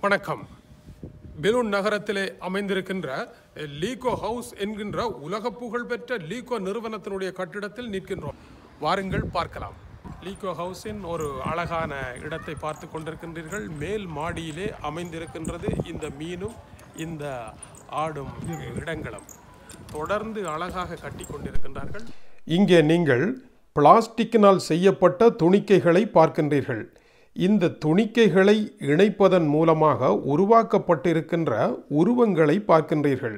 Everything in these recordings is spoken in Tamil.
வணக்கம். பெலூன் நகரத்திலே அமைந்திருக்கின்ற லீகோ ஹவுஸ் என்கின்ற உலக புகழ்பெற்ற லீகோ நிறுவனத்தினுடைய கட்டிடத்தில் நிற்கின்றோம். வாருங்கள் பார்க்கலாம். லீகோ ஹவுஸின் ஒரு அழகான இடத்தை பார்த்து கொண்டிருக்கின்றீர்கள். மேல் மாடியிலே அமைந்திருக்கின்றது இந்த மீனும் இந்த ஆடும் இடங்களும். தொடர்ந்து அழகாக கட்டி கொண்டிருக்கின்றார்கள். இங்கே நீங்கள் பிளாஸ்டிக்கினால் செய்யப்பட்ட துணிக்கைகளை பார்க்கின்றீர்கள். இந்த துணிக்கைகளை இணைப்பதன் மூலமாக உருவாக்கப்பட்டிருக்கின்ற உருவங்களை பார்க்கின்றீர்கள்.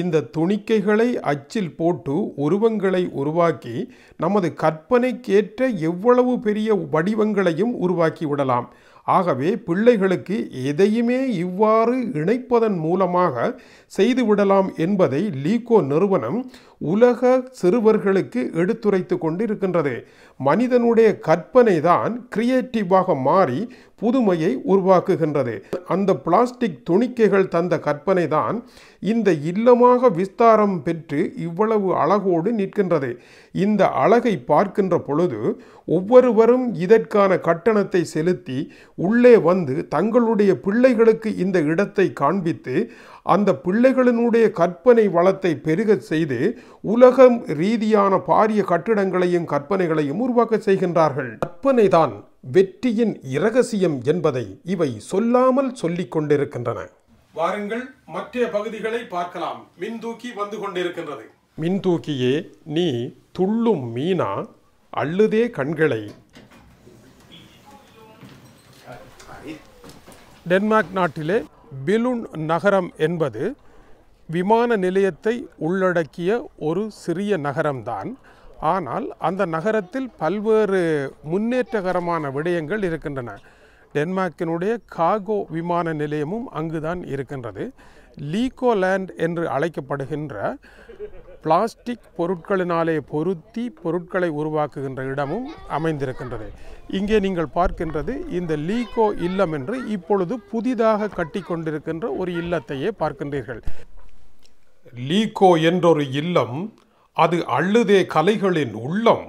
இந்த துணிக்கைகளை அச்சில் போட்டு உருவங்களை உருவாக்கி நமது கற்பனைக்கேற்ற எவ்வளவு பெரிய வடிவங்களையும் உருவாக்கி விடலாம். ஆகவே பிள்ளைகளுக்கு எதையுமே இவ்வாறு இணைப்பதன் மூலமாக செய்துவிடலாம் என்பதை லீகோ நிறுவனம் உலக சிறுவர்களுக்கு எடுத்துரைத்து கொண்டிருக்கின்றது. மனிதனுடைய கற்பனை தான் கிரியேட்டிவாக மாறி புதுமையை உருவாக்குகின்றது. அந்த பிளாஸ்டிக் துணிக்கைகள் தந்த கற்பனை தான் இந்த இல்லமாக விஸ்தாரம் பெற்று இவ்வளவு அழகோடு நிற்கின்றது. இந்த அழகை பார்க்கின்ற பொழுது ஒவ்வொருவரும் இதற்கான கட்டணத்தை செலுத்தி உள்ளே வந்து தங்களுடைய பிள்ளைகளுக்கு இந்த இடத்தை காண்பித்து அந்த பிள்ளைகளினுடைய கற்பனை வளத்தை பெருகச் செய்து உலகம் ரீதியான பாரிய கட்டிடங்களையும் கற்பனைகளையும் உருவாக்க செய்கின்றார்கள். கற்பனைதான் வெற்றியின் இரகசியம் என்பதை இவை சொல்லாமல் சொல்லிக் கொண்டிருக்கின்றன. வாருங்கள் மற்ற பகுதிகளை பார்க்கலாம். மின்தூக்கி வந்து கொண்டிருக்கின்றது. மின்தூக்கியே நீ துள்ளும் மீனா அள்ளுதே கண்களை. டென்மார்க் நாட்டிலே பிலுன் நகரம் என்பது விமான நிலையத்தை உள்ளடக்கிய ஒரு சிறிய நகரம்தான். ஆனால் அந்த நகரத்தில் பல்வேறு முன்னேற்றகரமான விடயங்கள் இருக்கின்றன. டென்மார்க்கினுடைய காகோ விமான நிலையமும் அங்குதான் இருக்கின்றது. லீகோலேண்ட் என்று அழைக்கப்படுகின்ற பிளாஸ்டிக் பொருட்களினாலே பொருத்தி பொருட்களை உருவாக்குகின்ற இடமும் அமைந்திருக்கின்றது. இங்கே நீங்கள் பார்க்கின்றது இந்த லீகோ இல்லம் என்று இப்பொழுது புதிதாக கட்டி கொண்டிருக்கின்ற ஒரு இல்லத்தையே பார்க்கின்றீர்கள். லீகோ என்றொரு இல்லம் அது அள்ளுதே கலைகளின் உள்ளம்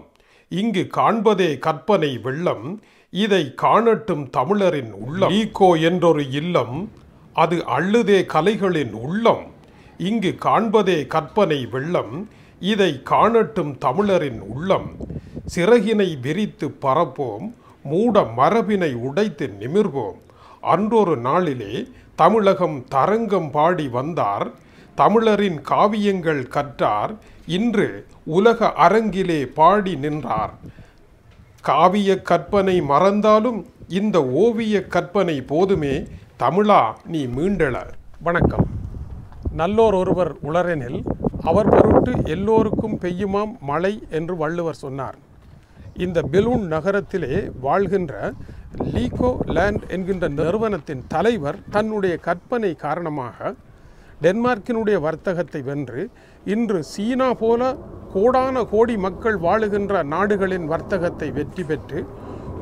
இங்கு காண்பதே கற்பனை வெள்ளம் இதை காணட்டும் தமிழரின் உள்ளம். ஈகோ என்றொரு இல்லம் அது அள்ளுதே கலைகளின் உள்ளம். இங்கு காண்பதே கற்பனை வெள்ளம் இதை காணட்டும் தமிழரின் உள்ளம். சிறகினை விரித்து பரப்போம் மூட மரபினை உடைத்து நிமிர்வோம். அன்றொரு நாளிலே தமிழகம் தரங்கம் பாடி வந்தார் தமிழரின் காவியங்கள் கற்றார் இன்று உலக அரங்கிலே பாடி நின்றார். காவிய கற்பனை மறந்தாலும் இந்த ஓவிய கற்பனை போதுமே. தமிழா நீ மீண்டெழ வணக்கம். நல்லோர் ஒருவர் உளரெனில் அவர் பொருட்டு எல்லோருக்கும் பெய்யுமாம் மழை என்று வள்ளுவர் சொன்னார். இந்த பெலூன் நகரத்திலே வாழ்கின்ற லீகோ லேண்ட் என்கின்ற நிறுவனத்தின் தலைவர் தன்னுடைய கற்பனை காரணமாக டென்மார்க்கினுடைய வர்த்தகத்தை வென்று இன்று சீனா போல கோடான கோடி மக்கள் வாழுகின்ற நாடுகளின் வர்த்தகத்தை வெற்றி பெற்று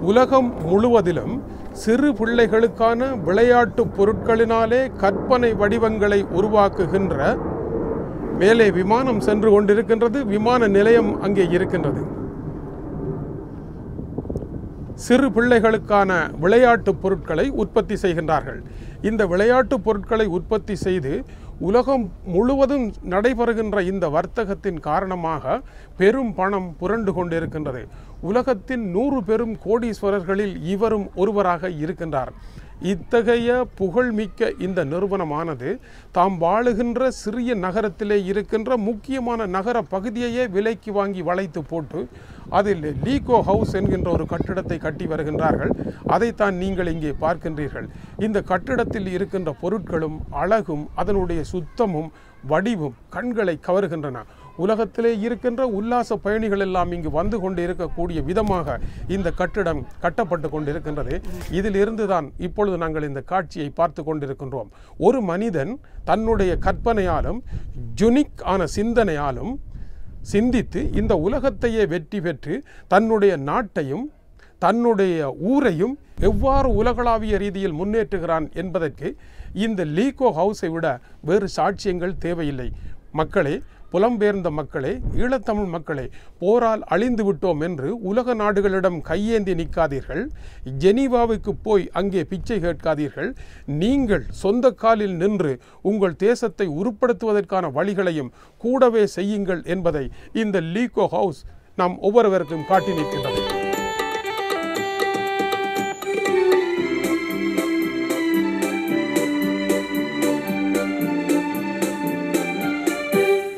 உலகம் முழுவதிலும் சிறு பிள்ளைகளுக்கான விளையாட்டு பொருட்களினாலே கற்பனை வடிவங்களை உருவாக்குகின்ற மேலே விமானம் சென்று கொண்டிருக்கின்றது. விமான நிலையம் அங்கே இருக்கின்றது. சிறு பிள்ளைகளுக்கான விளையாட்டு பொருட்களை உற்பத்தி செய்கின்றார்கள். இந்த விளையாட்டு பொருட்களை உற்பத்தி செய்து உலகம் முழுவதும் நடைபெறுகின்ற இந்த வர்த்தகத்தின் காரணமாக பெரும் பணம் புரண்டு கொண்டிருக்கின்றது. உலகத்தின் நூறு பெரும் கோடீஸ்வரர்களில் இவரும் ஒருவராக இருக்கின்றார். இத்தகைய புகழ்மிக்க இந்த நிறுவனமானது தாம் வாழுகின்ற சிறிய நகரத்திலே இருக்கின்ற முக்கியமான நகர பகுதியையே விலைக்கு வாங்கி வளைத்து போட்டு அதில் லீகோ ஹவுஸ் என்கின்ற ஒரு கட்டிடத்தை கட்டி வருகின்றார்கள். அதைத்தான் நீங்கள் இங்கே பார்க்கின்றீர்கள். இந்த கட்டிடத்தில் இருக்கின்ற பொருட்களும் அழகும் அதனுடைய சுத்தமும் வடிவும் கண்களை கவருகின்றன. உலகத்திலே இருக்கின்ற உல்லாச பயணிகள் எல்லாம் இங்கு வந்து கொண்டு இருக்கக்கூடிய விதமாக இந்த கட்டிடம் கட்டப்பட்டு கொண்டிருக்கின்றது. இதிலிருந்து தான் இப்பொழுது நாங்கள் இந்த காட்சியை பார்த்து கொண்டிருக்கின்றோம். ஒரு மனிதன் தன்னுடைய கற்பனையாலும் ஜுனிக் ஆன சிந்தனையாலும் சிந்தித்து இந்த உலகத்தையே வெற்றி பெற்று தன்னுடைய நாட்டையும் தன்னுடைய ஊரையும் எவ்வாறு உலகளாவிய ரீதியில் முன்னேற்றுகிறான் என்பதற்கு இந்த லீகோ ஹவுஸை விட வேறு சாட்சியங்கள் தேவையில்லை. மக்களே புலம்பெயர்ந்த மக்களே ஈழத்தமிழ் மக்களே போரால் அழிந்து விட்டோம் என்று உலக நாடுகளிடம் கையேந்தி நிற்காதீர்கள். ஜெனீவாவுக்கு போய் அங்கே பிச்சை கேட்காதீர்கள். நீங்கள் சொந்த காலில் நின்று உங்கள் தேசத்தை உருப்படுத்துவதற்கான வழிகளையும் கூடவே செய்யுங்கள் என்பதை இந்த லீகோ ஹவுஸ் நாம் ஒவ்வொருவருக்கும் காட்டி நிற்கின்றது.